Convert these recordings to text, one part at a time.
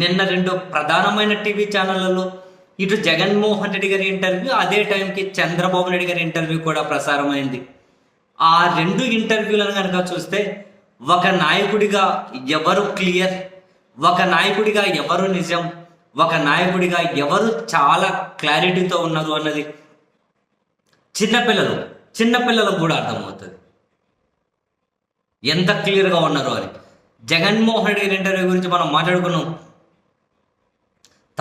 నిన్న రెండు ప్రధానమైన టీవీ ఛానళ్ళలో ఇటు జగన్మోహన్ రెడ్డి గారి ఇంటర్వ్యూ అదే టైంకి చంద్రబాబు నాయుడు గారి ఇంటర్వ్యూ కూడా ప్రసారమైంది. ఆ రెండు ఇంటర్వ్యూలను కనుక చూస్తే ఒక నాయకుడిగా ఎవరు క్లియర్ ఒక నాయకుడిగా ఎవరు నిజం ఒక నాయకుడిగా ఎవరు చాలా క్లారిటీతో ఉన్నారు అన్నది చిన్నపిల్లలు చిన్నపిల్లలకు కూడా అర్థమవుతుంది. ఎంత క్లియర్గా ఉన్నారు అని. జగన్మోహన్ రెడ్డి గారి ఇంటర్వ్యూ గురించి మనం మాట్లాడుకున్నాం.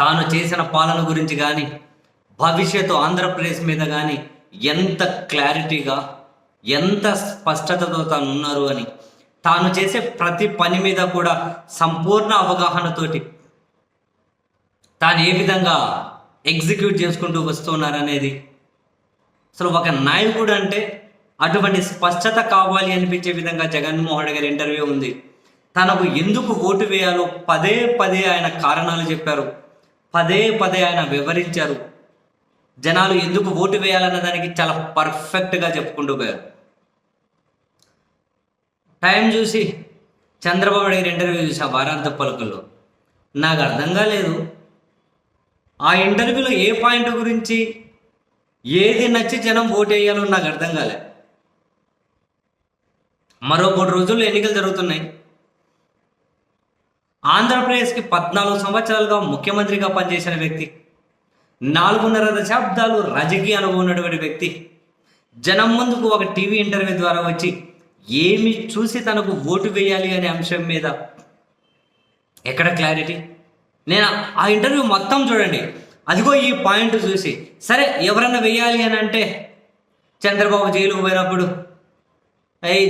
తాను చేసిన పాలన గురించి కానీ భవిష్యత్తు ఆంధ్రప్రదేశ్ మీద కానీ ఎంత క్లారిటీగా ఎంత స్పష్టతతో తాను ఉన్నారు అని తాను చేసే ప్రతి పని మీద కూడా సంపూర్ణ అవగాహనతోటి తాను ఏ విధంగా ఎగ్జిక్యూట్ చేసుకుంటూ వస్తున్నారనేది. అసలు ఒక నాయకుడు అంటే అటువంటి స్పష్టత కావాలి అనిపించే విధంగా జగన్మోహన్ రెడ్డి గారి ఇంటర్వ్యూ ఉంది. తనకు ఎందుకు ఓటు వేయాలో పదే పదే ఆయన కారణాలు చెప్పారు. పదే పదే ఆయన వివరించారు. జనాలు ఎందుకు ఓటు వేయాలన్న దానికి చాలా పర్ఫెక్ట్గా చెప్పుకుంటూ పోయారు. టైం చూసి చంద్రబాబు నాయుడు గారి ఇంటర్వ్యూ చూసా వారాంత పలుకుల్లో నాకు అర్థం కాలేదు. ఆ ఇంటర్వ్యూలో ఏ పాయింట్ గురించి ఏది నచ్చి జనం ఓటు వేయాలో నాకు అర్థం కాలే. మరో మూడు రోజుల్లో ఎన్నికలు జరుగుతున్నాయి. ఆంధ్రప్రదేశ్కి పద్నాలుగు సంవత్సరాలుగా ముఖ్యమంత్రిగా పనిచేసిన వ్యక్తి నాలుగున్నర దశాబ్దాలు రాజకీయ అనుభవం ఉన్నటువంటి వ్యక్తి. జనం ముందుకు ఒక టీవీ ఇంటర్వ్యూ ద్వారా వచ్చి ఏమి చూసి తనకు ఓటు వేయాలి అనే అంశం మీద ఎక్కడ క్లారిటీ? నేను ఆ ఇంటర్వ్యూ మొత్తం చూడండి. అదిగో ఈ పాయింట్ చూసి సరే ఎవరన్నా వెయ్యాలి అని అంటే చంద్రబాబు జైలుకు పోయినప్పుడు.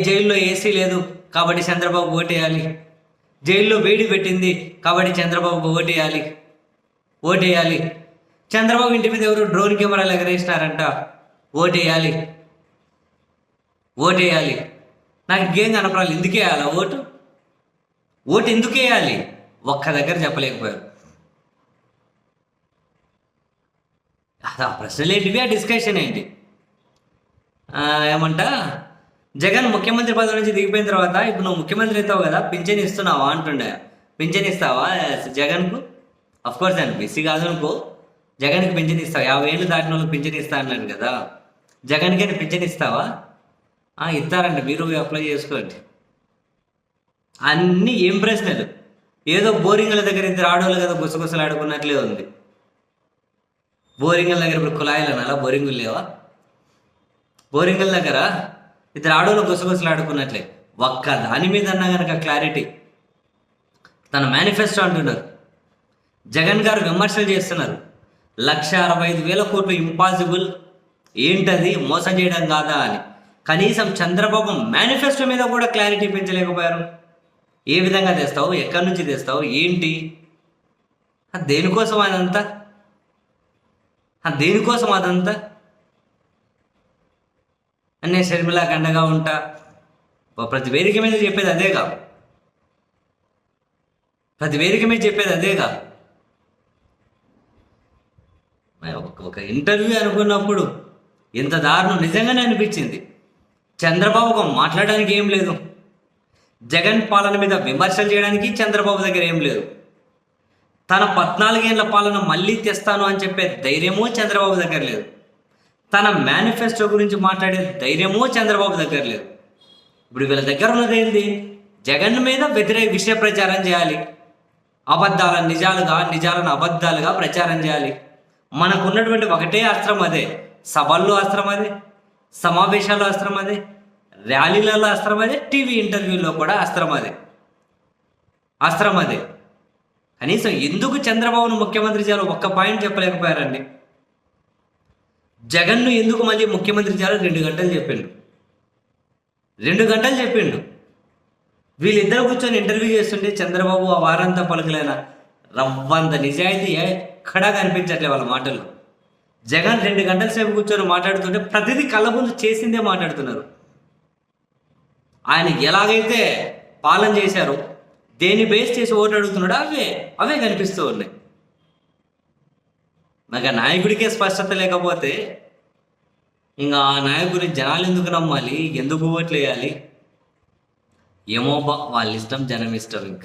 జైల్లో ఏసీ లేదు కాబట్టి చంద్రబాబు ఓటేయాలి. జైల్లో వేడి పెట్టింది. కాబట్టి చంద్రబాబుకు ఓటేయాలి. ఓటేయాలి. చంద్రబాబు ఇంటి మీద ఎవరు డ్రోన్ కెమెరాలు ఎగరేసినారంట? ఓటేయాలి. ఓటేయాలి. నాకు ఇంకేం కనపడాలి? ఎందుకు వేయాలా ఓటు? ఓటు ఎందుకు వేయాలి? ఒక్క దగ్గర చెప్పలేకపోయారు. ఆ ప్రశ్నలు ఏంటివి? ఆ డిస్కషన్ ఏంటి? ఏమంట? జగన్ ముఖ్యమంత్రి పదవి నుంచి దిగిపోయిన తర్వాత ఇప్పుడు నువ్వు ముఖ్యమంత్రి అవుతావు కదా పింఛన్ ఇస్తున్నావా అంటుండే. పింఛన్ ఇస్తావా? జగన్కు? అఫ్ కోర్స్ ఆయన బీసీ కాదు అనుకో. జగన్కి పింఛన్ ఇస్తావా? యాభై ఏళ్ళు దాటిన వాళ్ళకి పింఛన్ ఇస్తా అన్నాడు కదా. జగన్కి అయినా పింఛన్ ఇస్తావా? ఆ, ఇస్తారంట మీరు అప్లై చేసుకోండి. అన్నీ ఏం ప్రశ్నలు? ఏదో బోరింగ్ల దగ్గర ఇద్దరు ఆడవాళ్ళు కదా గుసగుసలు ఆడుకున్నట్లే ఉంది. బోరింగ్ల దగ్గర ఇప్పుడు కుళాయిలు అనాలా? బోరింగులు లేవా? బోరింగ్ల దగ్గర ఇద్దరు ఆడవాళ్ళు గుసగుసలు ఆడుకున్నట్లే ఒక్క దాని మీద అన్నా కనుక క్లారిటీ తన మేనిఫెస్టో అంటున్నారు. జగన్ గారు విమర్శలు చేస్తున్నారు. లక్ష అరవై ఐదు వేల కోట్లు ఇంపాసిబుల్ ఏంటది? మోసం చేయడం కాదా అని. కనీసం చంద్రబాబు మేనిఫెస్టో మీద కూడా క్లారిటీ పెంచలేకపోయారు. ఏ విధంగా తెస్తావు? ఎక్కడి నుంచి తెస్తావు? ఏంటి? దేనికోసం అదంతా? దేనికోసం అదంతా? అనే షర్మిలాకి అండగా ఉంటా. ప్రతి వేదిక మీద చెప్పేది అదేగా ప్రతి వేదిక మీద చెప్పేది అదేగా ఒక- ఇంటర్వ్యూ అనుకున్నప్పుడు ఇంత దారుణం నిజంగానే అనిపించింది. చంద్రబాబుకు మాట్లాడడానికి ఏం లేదు. జగన్ పాలన మీద విమర్శలు చేయడానికి చంద్రబాబు దగ్గర ఏం లేదు. తన పద్నాలుగేళ్ళ పాలన మళ్ళీ తెస్తాను అని చెప్పే ధైర్యమూ చంద్రబాబు దగ్గర లేదు. తన మేనిఫెస్టో గురించి మాట్లాడే ధైర్యమూ చంద్రబాబు దగ్గర లేదు. ఇప్పుడు వీళ్ళ దగ్గర ఉన్నది ఏంది? జగన్ మీద వ్యతిరేక విషయ ప్రచారం చేయాలి. అబద్ధాల నిజాలుగా నిజాలను అబద్ధాలుగా ప్రచారం చేయాలి. మనకు ఉన్నటువంటి ఒకటే అస్త్రం అదే. సభల్లో అస్త్రం అదే. సమావేశాల్లో అస్త్రం అదే. ర్యాలీలలో అస్త్రం అదే. టీవీ ఇంటర్వ్యూలో కూడా అస్త్రం అదే. అస్త్రం అదే. కనీసం ఎందుకు చంద్రబాబును ముఖ్యమంత్రి చేయాలో ఒక్క పాయింట్ చెప్పలేకపోయారండి. జగన్ను ఎందుకు మళ్ళీ ముఖ్యమంత్రి చేయాలని రెండు గంటలు చెప్పిండు. రెండు గంటలు చెప్పిండు. వీళ్ళిద్దరు కూర్చొని ఇంటర్వ్యూ చేస్తుంటే చంద్రబాబు ఆ వారంతా పలుకులైన రవ్వంత నిజాయితీ ఎక్కడా కనిపించట్లే వాళ్ళ మాటలు జగన్ రెండు గంటల సేపు కూర్చొని మాట్లాడుతుంటే ప్రతిదీ కళ్ళ ముందు చేసిందే మాట్లాడుతున్నారు. ఆయన ఎలాగైతే పాలన చేశారో దేన్ని బేస్ చేసి ఓటు అడుగుతున్నాడో అవే అవే కనిపిస్తూ ఉన్నాయి. నాకు ఆ నాయకుడికే స్పష్టత లేకపోతే ఇంకా ఆ నాయకుడిని జనాలు ఎందుకు నమ్మాలి? ఎందుకు ఓట్లు వేయాలి? ఏమో బా వాళ్ళ ఇష్టం జనం ఇష్టం ఇంక.